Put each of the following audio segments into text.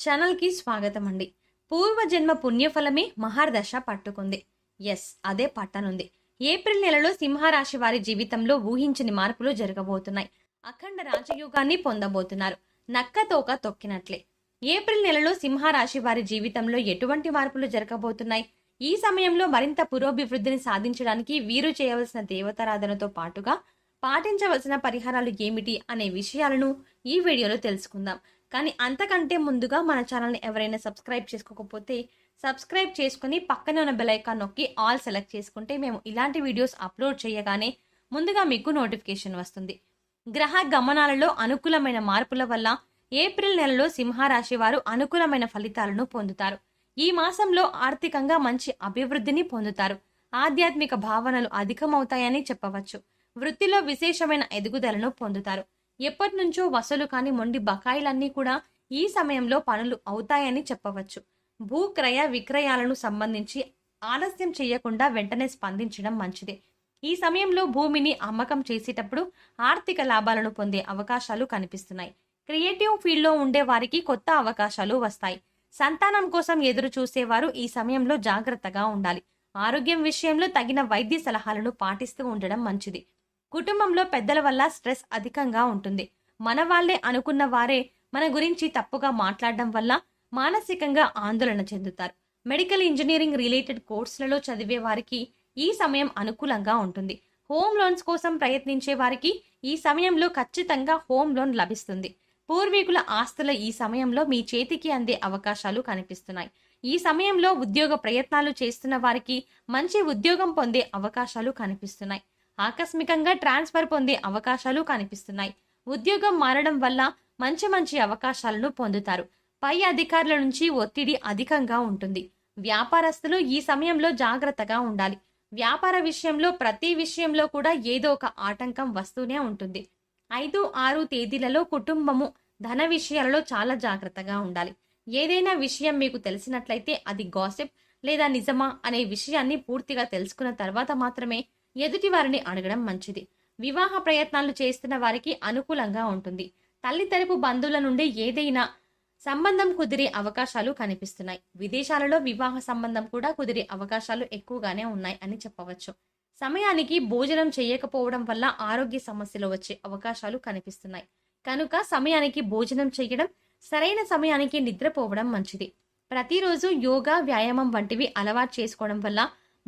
ఛానల్కి స్వాగతం అండి పూర్వజన్మ పుణ్యఫలమే మహార్దశ పట్టుకుంది. ఎస్ అదే పట్టనుంది. ఏప్రిల్ నెలలో సింహరాశి వారి జీవితంలో ఊహించని మార్పులు జరగబోతున్నాయి. అఖండ రాజయోగాన్ని పొందబోతున్నారు. నక్కతోక తొక్కినట్లే. ఏప్రిల్ నెలలో సింహరాశి వారి జీవితంలో ఎటువంటి మార్పులు జరగబోతున్నాయి? ఈ సమయంలో మరింత పురోభివృద్ధిని సాధించడానికి వీరు చేయవలసిన దేవతారాధనతో పాటుగా పాటించవలసిన పరిహారాలు ఏమిటి అనే విషయాలను ఈ వీడియోలో తెలుసుకుందాం. కానీ అంతకంటే ముందుగా మన ఛానల్ని ఎవరైనా సబ్స్క్రైబ్ చేసుకోకపోతే సబ్స్క్రైబ్ చేసుకుని పక్కనే ఉన్న బెలైకాన్ నొక్కి ఆల్ సెలెక్ట్ చేసుకుంటే మేము ఇలాంటి వీడియోస్ అప్లోడ్ చేయగానే ముందుగా మీకు నోటిఫికేషన్ వస్తుంది. గ్రహ గమనాలలో అనుకూలమైన మార్పుల వల్ల ఏప్రిల్ నెలలో సింహరాశి వారు అనుకూలమైన ఫలితాలను పొందుతారు. ఈ మాసంలో ఆర్థికంగా మంచి అభివృద్ధిని పొందుతారు. ఆధ్యాత్మిక భావనలు అధికమవుతాయని చెప్పవచ్చు. వృత్తిలో విశేషమైన ఎదుగుదలను పొందుతారు. ఎప్పటి నుంచో వసూలు కాని మొండి బకాయిలన్నీ కూడా ఈ సమయంలో పనులు అవుతాయని చెప్పవచ్చు. భూ క్రయ విక్రయాలను సంబంధించి ఆలస్యం చేయకుండా వెంటనే స్పందించడం మంచిదే. ఈ సమయంలో భూమిని అమ్మకం చేసేటప్పుడు ఆర్థిక లాభాలను పొందే అవకాశాలు కనిపిస్తున్నాయి. క్రియేటివ్ ఫీల్డ్లో ఉండే వారికి కొత్త అవకాశాలు వస్తాయి. సంతానం కోసం ఎదురు చూసేవారు ఈ సమయంలో జాగ్రత్తగా ఉండాలి. ఆరోగ్యం విషయంలో తగిన వైద్య సలహాలను పాటిస్తూ ఉండడం మంచిది. కుటుంబంలో పెద్దల వల్ల స్ట్రెస్ అధికంగా ఉంటుంది. మన వాళ్ళే అనుకున్న వారే మన గురించి తప్పుగా మాట్లాడడం వల్ల మానసికంగా ఆందోళన చెందుతారు. మెడికల్ ఇంజనీరింగ్ రిలేటెడ్ కోర్సులలో చదివే వారికి ఈ సమయం అనుకూలంగా ఉంటుంది. హోమ్ లోన్స్ కోసం ప్రయత్నించే వారికి ఈ సమయంలో ఖచ్చితంగా హోమ్ లోన్ లభిస్తుంది. పూర్వీకుల ఆస్తుల ఈ సమయంలో మీ చేతికి అందే అవకాశాలు కనిపిస్తున్నాయి. ఈ సమయంలో ఉద్యోగ ప్రయత్నాలు చేస్తున్న వారికి మంచి ఉద్యోగం పొందే అవకాశాలు కనిపిస్తున్నాయి. ఆకస్మికంగా ట్రాన్స్ఫర్ పొందే అవకాశాలు కనిపిస్తున్నాయి. ఉద్యోగం మారడం వల్ల మంచి మంచి అవకాశాలను పొందుతారు. పై అధికారుల నుంచి ఒత్తిడి అధికంగా ఉంటుంది. వ్యాపారస్తులు ఈ సమయంలో జాగ్రత్తగా ఉండాలి. వ్యాపార విషయంలో ప్రతి విషయంలో కూడా ఏదో ఒక ఆటంకం వస్తూనే ఉంటుంది. ఐదు ఆరు తేదీలలో కుటుంబము ధన విషయాలలో చాలా జాగ్రత్తగా ఉండాలి. ఏదైనా విషయం మీకు తెలిసినట్లయితే అది గాసిప్ లేదా నిజమా అనే విషయాన్ని పూర్తిగా తెలుసుకున్న తర్వాత మాత్రమే ఎదుటి వారిని అడగడం మంచిది. వివాహ ప్రయత్నాలు చేస్తున్న వారికి అనుకూలంగా ఉంటుంది. తల్లి తరపు బంధువుల నుండి ఏదైనా సంబంధం కుదిరే అవకాశాలు కనిపిస్తున్నాయి. విదేశాలలో వివాహ సంబంధం కూడా కుదిరే అవకాశాలు ఎక్కువగానే ఉన్నాయి అని చెప్పవచ్చు. సమయానికి భోజనం చేయకపోవడం వల్ల ఆరోగ్య సమస్యలు వచ్చే అవకాశాలు కనిపిస్తున్నాయి. కనుక సమయానికి భోజనం చేయడం సరైన సమయానికి నిద్రపోవడం మంచిది. ప్రతిరోజు యోగా వ్యాయామం వంటివి అలవాటు చేసుకోవడం వల్ల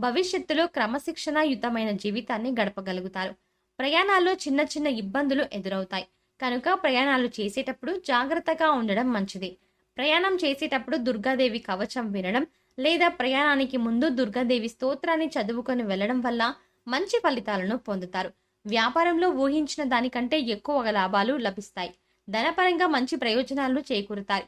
భవిష్యత్తులో క్రమశిక్షణాయుతమైన జీవితాన్ని గడపగలుగుతారు. ప్రయాణాల్లో చిన్న చిన్న ఇబ్బందులు ఎదురవుతాయి. కనుక ప్రయాణాలు చేసేటప్పుడు జాగ్రత్తగా ఉండడం మంచిది. ప్రయాణం చేసేటప్పుడు దుర్గాదేవి కవచం వినడం లేదా ప్రయాణానికి ముందు దుర్గాదేవి స్తోత్రాన్ని చదువుకొని వెళ్ళడం వల్ల మంచి ఫలితాలను పొందుతారు. వ్యాపారంలో ఊహించిన దానికంటే ఎక్కువ లాభాలు లభిస్తాయి. ధనపరంగా మంచి ప్రయోజనాలు చేకూరుతాయి.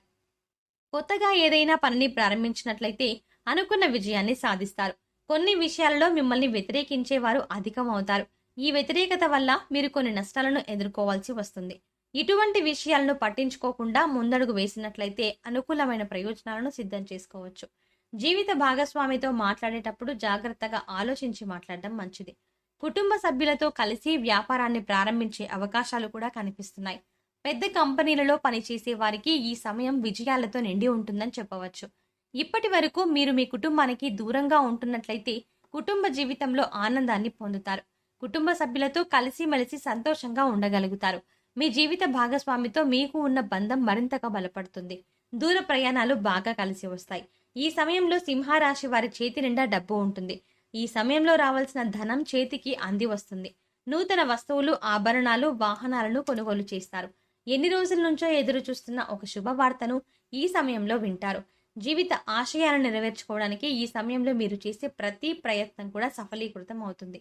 కొత్తగా ఏదైనా పనిని ప్రారంభించినట్లయితే అనుకున్న విజయాన్ని సాధిస్తారు. కొన్ని విషయాలలో మిమ్మల్ని వ్యతిరేకించేవారు అధికం అవుతారు ఈ వ్యతిరేకత వల్ల మీరు కొన్ని నష్టాలను ఎదుర్కోవాల్సి వస్తుంది. ఇటువంటి విషయాలను పట్టించుకోకుండా ముందడుగు వేసినట్లయితే అనుకూలమైన ప్రయోజనాలను సిద్ధం చేసుకోవచ్చు. జీవిత భాగస్వామితో మాట్లాడేటప్పుడు జాగ్రత్తగా ఆలోచించి మాట్లాడడం మంచిది. కుటుంబ సభ్యులతో కలిసి వ్యాపారాన్ని ప్రారంభించే అవకాశాలు కూడా కనిపిస్తున్నాయి. పెద్ద కంపెనీలలో పనిచేసే వారికి ఈ సమయం విజయాలతో నిండి ఉంటుందని చెప్పవచ్చు. ఇప్పటి వరకు మీరు మీ కుటుంబానికి దూరంగా ఉంటున్నట్లయితే కుటుంబ జీవితంలో ఆనందాన్ని పొందుతారు. కుటుంబ సభ్యులతో కలిసిమెలిసి సంతోషంగా ఉండగలుగుతారు. మీ జీవిత భాగస్వామితో మీకు ఉన్న బంధం మరింతగా బలపడుతుంది. దూర ప్రయాణాలు బాగా కలిసి వస్తాయి. ఈ సమయంలో సింహరాశి వారి చేతి నిండా డబ్బు ఉంటుంది. ఈ సమయంలో రావాల్సిన ధనం చేతికి అంది వస్తుంది. నూతన వస్తువులు ఆభరణాలు వాహనాలను కొనుగోలు చేస్తారు. ఎన్ని రోజుల నుంచో ఎదురు చూస్తున్న ఒక శుభవార్తను ఈ సమయంలో వింటారు. జీవిత ఆశయాలను నెరవేర్చుకోవడానికి ఈ సమయంలో మీరు చేసే ప్రతి ప్రయత్నం కూడా సఫలీకృతం అవుతుంది.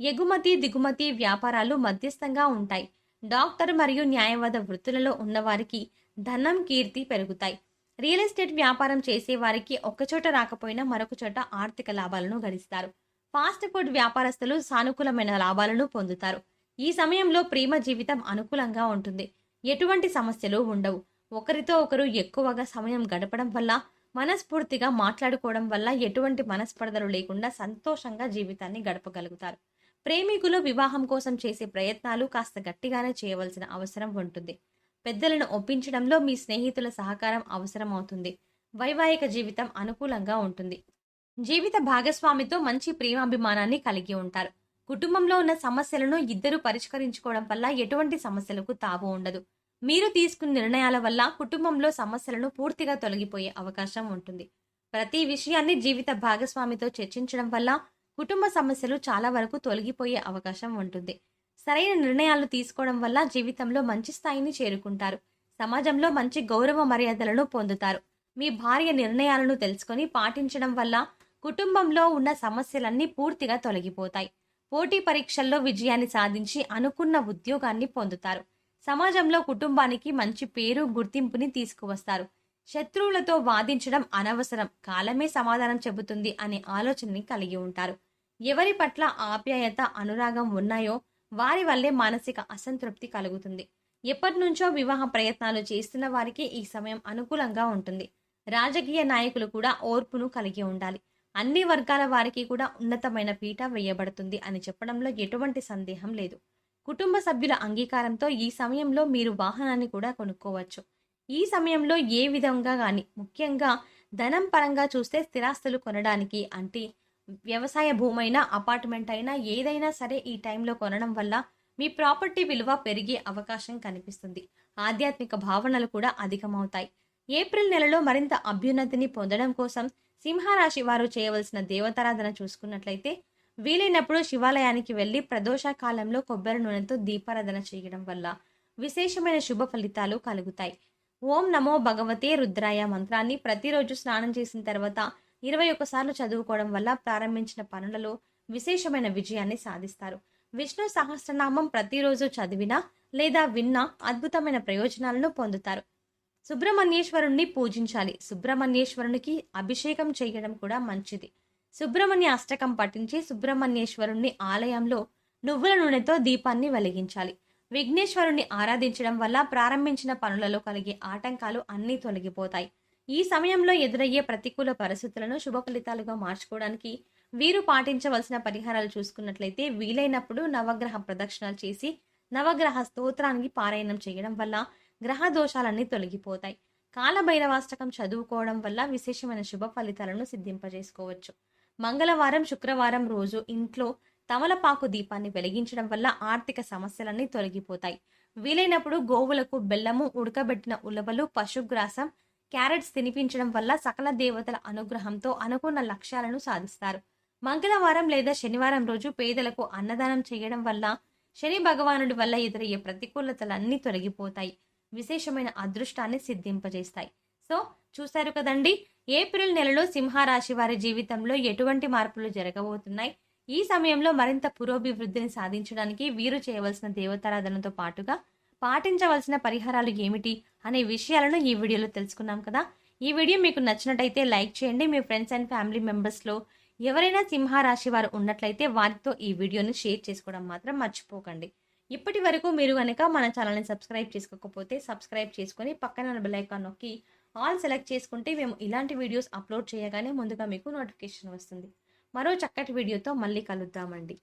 ఎగుమతి దిగుమతి వ్యాపారాలు మధ్యస్థంగా ఉంటాయి. డాక్టర్ మరియు న్యాయవాద వృత్తులలో ఉన్నవారికి ధనం కీర్తి పెరుగుతాయి. రియల్ ఎస్టేట్ వ్యాపారం చేసే వారికి ఒకచోట రాకపోయినా మరొక చోట ఆర్థిక లాభాలను గడిస్తారు ఫాస్ట్ ఫుడ్ వ్యాపారస్తులు సానుకూలమైన లాభాలను పొందుతారు. ఈ సమయంలో ప్రేమ జీవితం అనుకూలంగా ఉంటుంది. ఎటువంటి సమస్యలు ఉండవు. ఒకరితో ఒకరు ఎక్కువగా సమయం గడపడం వల్ల మనస్ఫూర్తిగా మాట్లాడుకోవడం వల్ల ఎటువంటి మనస్పర్ధలు లేకుండా సంతోషంగా జీవితాన్ని గడపగలుగుతారు. ప్రేమికులు వివాహం కోసం చేసే ప్రయత్నాలు కాస్త గట్టిగానే చేయవలసిన అవసరం ఉంటుంది. పెద్దలను ఒప్పించడంలో మీ స్నేహితుల సహకారం అవసరం అవుతుంది. వైవాహిక జీవితం అనుకూలంగా ఉంటుంది. జీవిత భాగస్వామితో మంచి ప్రేమాభిమానాన్ని కలిగి ఉంటారు. కుటుంబంలో ఉన్న సమస్యలను ఇద్దరు పరిష్కరించుకోవడం వల్ల ఎటువంటి సమస్యలకు తావు ఉండదు. మీరు తీసుకున్న నిర్ణయాల వల్ల కుటుంబంలో సమస్యలను పూర్తిగా తొలగిపోయే అవకాశం ఉంటుంది. ప్రతి విషయాన్ని జీవిత భాగస్వామితో చర్చించడం వల్ల కుటుంబ సమస్యలు చాలా వరకు తొలగిపోయే అవకాశం ఉంటుంది. సరైన నిర్ణయాలు తీసుకోవడం వల్ల జీవితంలో మంచి స్థాయిని చేరుకుంటారు. సమాజంలో మంచి గౌరవ మర్యాదలను పొందుతారు. మీ భార్య నిర్ణయాలను తెలుసుకొని పాటించడం వల్ల కుటుంబంలో ఉన్న సమస్యలన్నీ పూర్తిగా తొలగిపోతాయి. పోటీ పరీక్షల్లో విజయాన్ని సాధించి అనుకున్న ఉద్యోగాన్ని పొందుతారు. సమాజంలో కుటుంబానికి మంచి పేరు గుర్తింపుని తీసుకువస్తారు. శత్రువులతో వాదించడం అనవసరం. కాలమే సమాధానం చెబుతుంది అనే ఆలోచనని కలిగి ఉంటారు. ఎవరి పట్ల ఆప్యాయత అనురాగం ఉన్నాయో వారి వల్లే మానసిక అసంతృప్తి కలుగుతుంది. ఎప్పటి నుంచో వివాహ ప్రయత్నాలు చేస్తున్న వారికి ఈ సమయం అనుకూలంగా ఉంటుంది. రాజకీయ నాయకులు కూడా ఓర్పును కలిగి ఉండాలి. అన్ని వర్గాల వారికి కూడా ఉన్నతమైన పీట వేయబడుతుంది అని చెప్పడంలో ఎటువంటి సందేహం లేదు. కుటుంబ సభ్యుల అంగీకారంతో ఈ సమయంలో మీరు వాహనాన్ని కూడా కొనుక్కోవచ్చు. ఈ సమయంలో ఏ విధంగా కానీ ముఖ్యంగా ధనం పరంగా చూస్తే స్థిరాస్తులు కొనడానికి అంటే వ్యవసాయ భూమైనా అపార్ట్మెంట్ అయినా ఏదైనా సరే ఈ టైంలో కొనడం వల్ల మీ ప్రాపర్టీ విలువ పెరిగే అవకాశం కనిపిస్తుంది. ఆధ్యాత్మిక భావనలు కూడా అధికమవుతాయి. ఏప్రిల్ నెలలో మరింత అభ్యున్నతిని పొందడం కోసం సింహరాశి వారు చేయవలసిన దేవతారాధన చూసుకున్నట్లయితే వీలైనప్పుడు శివాలయానికి వెళ్ళి ప్రదోష కాలంలో కొబ్బరి నూనెతో దీపారాధన చేయడం వల్ల విశేషమైన శుభ ఫలితాలు కలుగుతాయి. ఓం నమో భగవతే రుద్రాయ మంత్రాన్ని ప్రతిరోజు స్నానం చేసిన తర్వాత ఇరవై ఒక్కసార్లు చదువుకోవడం వల్ల ప్రారంభించిన పనులలో విశేషమైన విజయాన్ని సాధిస్తారు. విష్ణు సహస్రనామం ప్రతిరోజు చదివినా లేదా విన్నా అద్భుతమైన ప్రయోజనాలను పొందుతారు. సుబ్రహ్మణ్యేశ్వరుణ్ణి పూజించాలి. సుబ్రహ్మణ్యేశ్వరునికి అభిషేకం చేయడం కూడా మంచిది. సుబ్రహ్మణ్య అష్టకం పఠించి సుబ్రహ్మణ్యేశ్వరుణ్ణి ఆలయంలో నువ్వుల నూనెతో దీపాన్ని వెలిగించాలి. విఘ్నేశ్వరుణ్ణి ఆరాధించడం వల్ల ప్రారంభించిన పనులలో కలిగే ఆటంకాలు అన్నీ తొలగిపోతాయి. ఈ సమయంలో ఎదురయ్యే ప్రతికూల పరిస్థితులను శుభ ఫలితాలుగా మార్చుకోవడానికి వీరు పాటించవలసిన పరిహారాలు చూసుకున్నట్లయితే వీలైనప్పుడు నవగ్రహ ప్రదక్షిణలు చేసి నవగ్రహ స్తోత్రానికి పారాయణం చేయడం వల్ల గ్రహ దోషాలన్నీ తొలగిపోతాయి. కాలభైరవాష్టకం చదువుకోవడం వల్ల విశేషమైన శుభ ఫలితాలను సిద్ధింపజేసుకోవచ్చు. మంగళవారం శుక్రవారం రోజు ఇంట్లో తమలపాకు దీపాన్ని వెలిగించడం వల్ల ఆర్థిక సమస్యలన్నీ తొలగిపోతాయి. వీలైనప్పుడు గోవులకు బెల్లము ఉడకబెట్టిన ఉలవలు పశుగ్రాసం క్యారెట్స్ తినిపించడం వల్ల సకల దేవతల అనుగ్రహంతో అనుకున్న లక్ష్యాలను సాధిస్తారు. మంగళవారం లేదా శనివారం రోజు పేదలకు అన్నదానం చేయడం వల్ల శని భగవానుడి వల్ల ఎదురయ్యే ప్రతికూలతలన్నీ తొలగిపోతాయి. విశేషమైన అదృష్టాన్ని సిద్ధింపజేస్తాయి. సో చూశారు కదండి? ఏప్రిల్ నెలలో సింహరాశి వారి జీవితంలో ఎటువంటి మార్పులు జరగబోతున్నాయి? ఈ సమయంలో మరింత పురోభివృద్ధిని సాధించడానికి వీరు చేయవలసిన దేవతారాధనతో పాటుగా పాటించవలసిన పరిహారాలు ఏమిటి అనే విషయాలను ఈ వీడియోలో తెలుసుకున్నాం కదా. ఈ వీడియో మీకు నచ్చినట్టయితే లైక్ చేయండి. మీ ఫ్రెండ్స్ అండ్ ఫ్యామిలీ మెంబర్స్లో ఎవరైనా సింహరాశి వారు ఉన్నట్లయితే వారితో ఈ వీడియోను షేర్ చేసుకోవడం మాత్రం మర్చిపోకండి. ఇప్పటి వరకు మీరు కనుక మన ఛానల్ని సబ్స్క్రైబ్ చేసుకోకపోతే సబ్స్క్రైబ్ చేసుకొని పక్కన బెల్ ఐకాన్ నొక్కి ఆల్ సెలెక్ట్ చేసుకుంటే మేము ఇలాంటి వీడియోస్ అప్లోడ్ చేయగానే ముందుగా మీకు నోటిఫికేషన్ వస్తుంది. మరో చక్కటి వీడియోతో మళ్ళీ కలుద్దామండి.